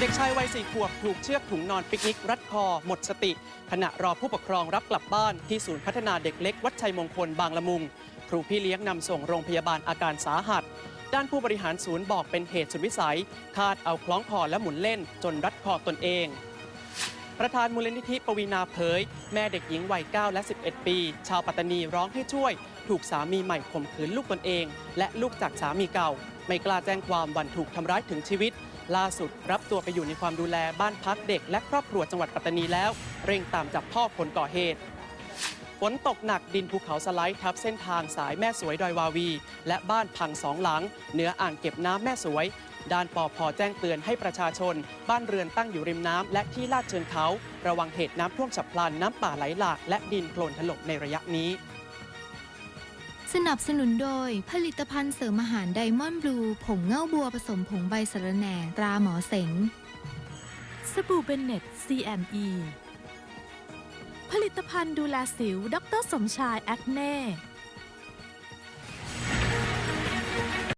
เด็กชายวัยสี่ขวบถูกเชือกถุงนอนปิกนิกรัดคอ หมดสติ ขณะรอผู้ปกครองรับกลับบ้านที่ศูนย์พัฒนาเด็กเล็กวัดชัยมงคลบางละมุง ครูพี่เลี้ยงนำส่งโรงพยาบาลอาการสาหัส ด้านผู้บริหารศูนย์บอกเป็นเหตุสุดวิสัย คาดเอาคล้องคอและหมุนเล่น จนรัดคอตนเอง ประธานมูลนิธิปวีนาเผย แม่เด็กหญิงวัย 9 และ 11 ปี ชาวปัตตานีร้องให้ช่วย ถูกสามีใหม่ข่มขืนลูกตนเอง และลูกจากสามีเก่า ไม่กล้าแจ้งความวันถูกทำร้ายถึงชีวิต ล่าสุดรับตัวไปอยู่ในความดูแลบ้านพักเด็ก และครอบครัวจังหวัดปัตตานีแล้ว เร่งตามจับพ่อคนก่อเหตุฝนตกหนักดินภูเขาสไลด์ทับเส้นทางสายแม่สวยดอยวาวี และบ้านพังสองหลัง เหนืออ่างเก็บน้ำแม่สวย ด้านปอพอแจ้งเตือนให้ประชาชน บ้านเรือนตั้งอยู่ริมน้ำและที่ลาดเชิงเขา ระวังเหตุน้ำท่วมฉับพลันน้ำป่าไหลหลากและดินโคลนถล่มในระยะนี้ สนับสนุนโดย ผลิตภัณฑ์เสริมอาหารไดมอนด์บลูผงเง่าบัวผสมผงใบสะระแหน่ ตราหมอเสง สบู่เบนเน็ต CME ผลิตภัณฑ์ดูแลสิวดรสมชายแอคเน่